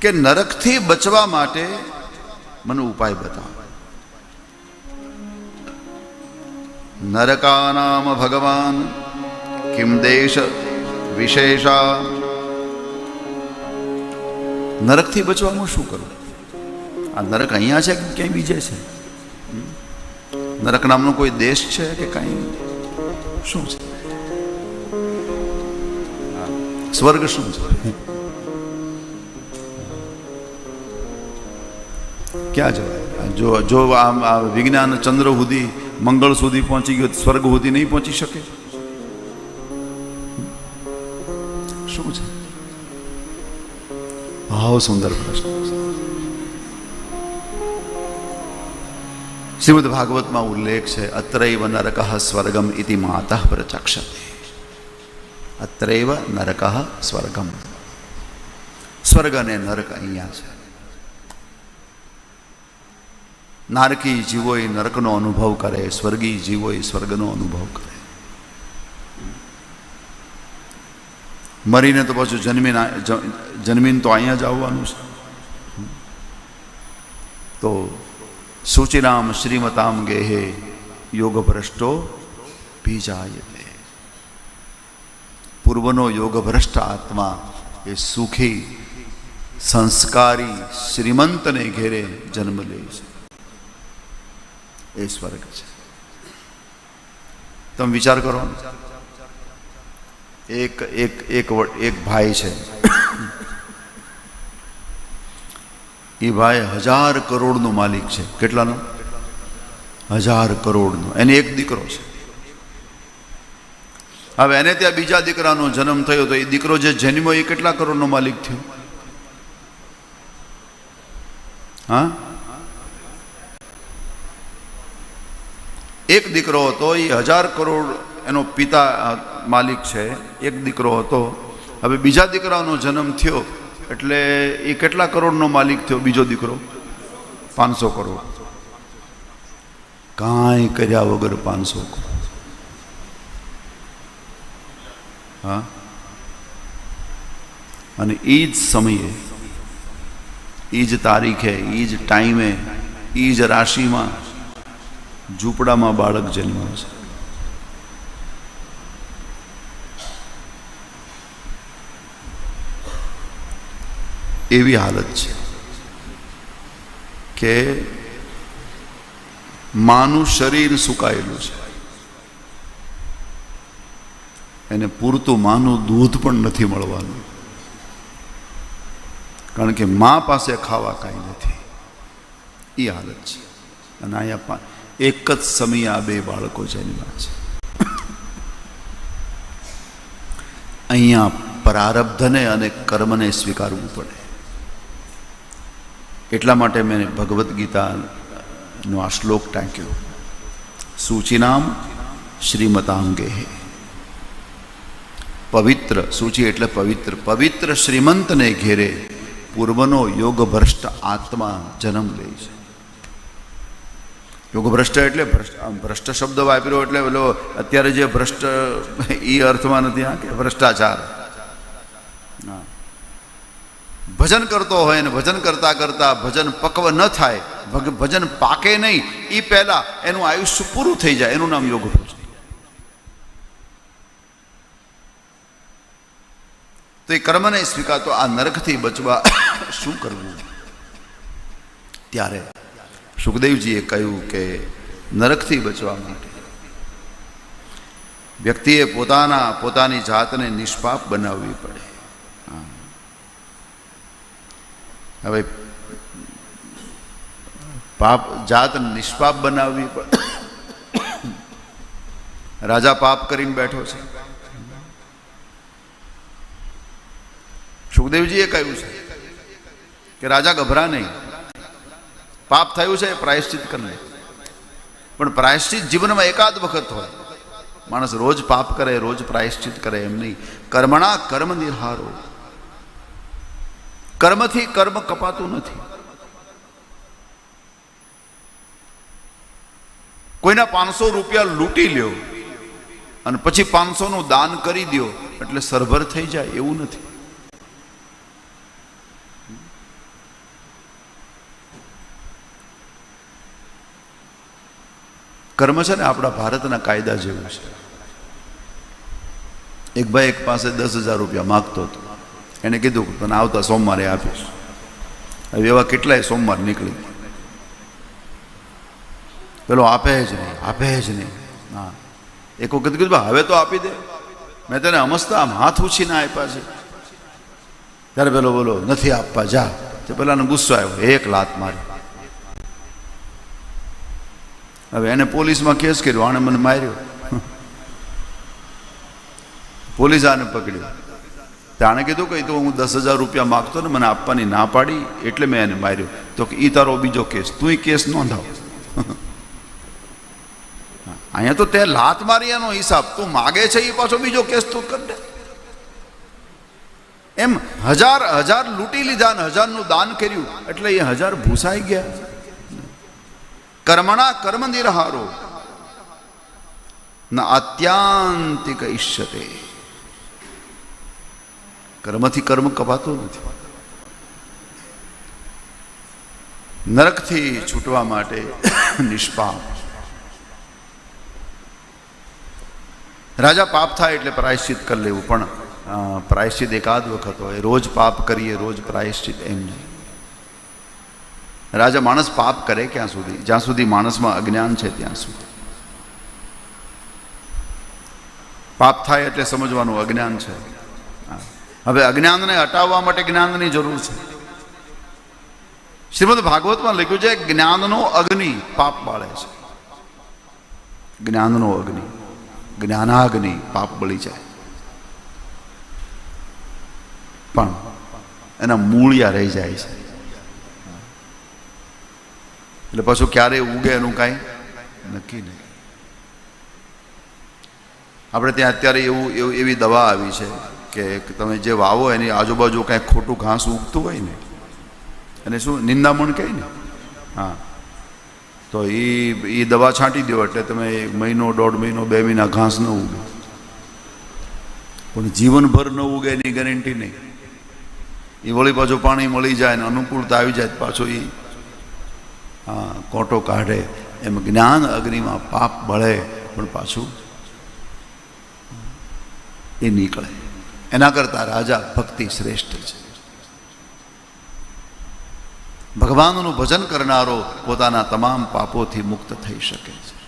કે નરકથી બચવા માટે મને ઉપાય બતાવો. નરકાનામ ભગવાન, કિમ દેશ વિશેષા? નરકથી બચવામાં શું કરવું આ નરક અહીંયા છે કે ક્યાંય બીજે છે? નરક નામનો કોઈ દેશ છે કે કાંઈ? શું છે? સ્વર્ગ શું છે? ક્યાં જવાય? જો જો આમ વિજ્ઞાન ચંદ્ર સુધી, મંગળ સુધી પહોંચી ગયો, સ્વર્ગ સુધી નહીં પહોંચી શકે? શું છે? ભાવ સુંદર પ્રશ્ન શ્રીમદ ભાગવતમાં ઉલ્લેખ છે, અત્રૈવ નરક સ્વર્ગમ ઇતિ માતા પ્રચક્ષતે. અત્રૈવ નરક સ્વર્ગમ. સ્વર્ગ અને નરક અહીંયા છે. નારકી જીવોએ નરકનો અનુભવ કરે, સ્વર્ગી જીવોએ સ્વર્ગનો અનુભવ કરે. મરીને તો પાછું જન્મી જન્મીને તો અહીંયા જ આવવાનું છે. તો સૂચિરામ શ્રીમતામ ગેહે યોગ ભ્રષ્ટો બીજાય પૂર્વનો યોગ ભ્રષ્ટ આત્મા એ સુખી, સંસ્કારી, શ્રીમંતને ઘેરે જન્મ લે છે. એ સ્વર્ગ છે. તમે વિચાર કરો. એક એક એક એક ભાઈ છે. એ ભાઈ હજાર કરોડનો માલિક છે. કેટલાનો? હજાર કરોડનો. એને એક દીકરો છે. હવે એને ત્યાં બીજા દીકરાનો જન્મ થયો તો એ દીકરો જે જન્મ્યો એ કેટલા કરોડનો માલિક થયો? હા? એક દીકરો હતો, એ હજાર કરોડ એનો પિતા માલિક છે, એક દીકરો હતો. હવે બીજા દીકરાનો જન્મ થયો, એટલે એ કેટલા કરોડનો માલિક થયો બીજો દીકરો? પાંચસો કરોડ. કાંઈ કર્યા વગર પાંચસો હા? અને એ જ સમયે, એ જ તારીખે, એ જ ટાઈમે, એ જ રાશિમાં ઝૂંપડામાં બાળક જન્મે છે. એવી હાલત છે કે માનું શરીર સુકાયેલું છે. એને પૂરતું માનું દૂધ પણ નથી મળવાનું. કારણ કે મા પાસે ખાવા કાંઈ નથી. એ હાલત છે. અને અહીંયા એક જ સમયે આ બે બાળકો જન્મ્યા છે. અહીંયા પ્રારબ્ધને અને કર્મને સ્વીકારવું પડે. એટલા માટે મેં ભગવદ્ ગીતાનો આ શ્લોક ટાંક્યો. સૂચિનામ શ્રીમતાંગે પવિત્ર, સૂચિ એટલે પવિત્ર. પવિત્ર શ્રીમંતને ઘેરે પૂર્વનો યોગભ્રષ્ટ આત્મા જન્મ લે છે. યોગભ્રષ્ટ એટલે ભ્રષ્ટ ભ્રષ્ટ શબ્દ વાપર્યો એટલે પેલો અત્યારે જે ભ્રષ્ટ એ અર્થમાં નથી આ કે ભ્રષ્ટાચાર. હા. ભજન કરતો હોય ને ભજન કરતા કરતા ભજન પક્વ ન થાય ભજન પાકે નહીં એ પહેલા એનું આયુષ્ય પૂરું થઈ જાય, એનું નામ યોગ ભ્રષ્ટ તો એ કર્મને સ્વીકારતો, આ નરકથી બચવા શું કરવું? ત્યારે સુખદેવજીએ કહ્યું કે નરકથી બચવા માટે વ્યક્તિએ પોતાના, પોતાની જાતને નિષ્પાપ બનાવવી પડે. હવે પાપ, જાત નિષ્પાપ બનાવવી પડે. રાજા પાપ કરીને બેઠો છે. સુખદેવજીએ કહ્યું છે કે રાજા ગભરા નહીં. પાપ થયું છે પ્રાયશ્ચિત કરી લે પણ પ્રાયશ્ચિત જીવનમાં એકાદ વખત હોય, માણસ રોજ પાપ કરે, રોજ પ્રાયશ્ચિત કરે એમ નહીં. કર્મણા કર્મ નિર્હારો કર્મથી કર્મ કપાતું નથી. કોઈના પાંચસો રૂપિયા લૂંટી લ્યો અને પછી પાંચસોનું દાન કરી દો એટલે સરભર થઈ જાય એવું નથી. કર્મ છે ને આપણા ભારતના કાયદા જેવું છે. એક ભાઈ એક પાસે દસ હજાર રૂપિયા માગતો હતો. એને કીધું કે તને આવતા સોમવારે આપીશ. હવે એવા કેટલાય સોમવાર નીકળી પેલો આપે જ નહીં, આપે જ નહીં. હા. એક વખત કીધું ભાઈ હવે તો આપી દે. મેં તને અમસ્તા આમ હાથ ઉછીને આપ્યા છે. ત્યારે પેલો બોલો નથી આપવા, જા. તે પેલાનો ગુસ્સો આવ્યો, એક લાત મારી. હવે એને પોલીસમાં કેસ કર્યો, આણે મને માર્યો. પોલીસ આને પકડ્યો. તાણે કીધું કે તો હું દસ હજાર રૂપિયા માગતો ને, મને આપવાની ના પાડી, એટલે મેં એને માર્યો. તો કે એ તારો બીજો કેસ, તું કેસ નોંધાવ. અહીંયા તો તે લાત મારી એનો હિસાબ, તું માગે છે એ પાછો બીજો કેસ તું કર એમ હજાર હજાર લૂંટી લીધા ને હજારનું દાન કર્યું, એટલે એ હજાર ભૂસાઈ ગયા. કર્મણા કર્મ નિરહારો ન આત્યાંતિક ઈષ્યતે કર્મથી કર્મ કપાતો નથી. નરકથી છૂટવા માટે નિષ્પાપ. રાજા પાપ થાય એટલે પ્રાયશ્ચિત કરી લેવું, પણ પ્રાયશ્ચિત એકાદ વખત હોય. રોજ પાપ કરીએ, રોજ પ્રાયશ્ચિત એમ નહીં. રાજા માણસ પાપ કરે ક્યાં સુધી? જ્યાં સુધી માણસમાં અજ્ઞાન છે ત્યાં સુધી. પાપ થાય એટલે સમજવાનું અજ્ઞાન છે. હવે અજ્ઞાનને હટાવવા માટે જ્ઞાનની જરૂર છે. શ્રીમદ ભાગવતમાં લખ્યું છે, જ્ઞાનનો અગ્નિ પાપ બાળે છે. જ્ઞાનનો અગ્નિ. જ્ઞાનાગ્નિ પાપ બળી જાય. પણ એના મૂળિયા રહી જાય છે. એટલે પાછું ક્યારે ઉગે એનું કાંઈ નક્કી નહીં. આપણે ત્યાં અત્યારે એવું એવું, એવી દવા આવી છે કે તમે જે વાવો એની આજુબાજુ કાંઈ ખોટું ઘાસ ઉગતું હોય ને અને શું, નિંદામણ કહે ને? હા. તો એ એ દવા છાંટી દો એટલે તમે મહિનો, દોઢ મહિનો, બે મહિના ઘાસ ન ઉગે. પણ જીવનભર ન ઉગે એની ગેરંટી નહીં. એ વળી પાછું પાણી મળી જાય ને અનુકૂળતા આવી જાય પાછું એ કોટો કાઢે, એમ જ્ઞાન અગ્નિમાં પાપ બળે, પણ પાછું એ નીકળે. એના કરતાં રાજા ભક્તિ શ્રેષ્ઠ છે. ભગવાનનું ભજન કરનારો પોતાના તમામ પાપોથી મુક્ત થઈ શકે છે.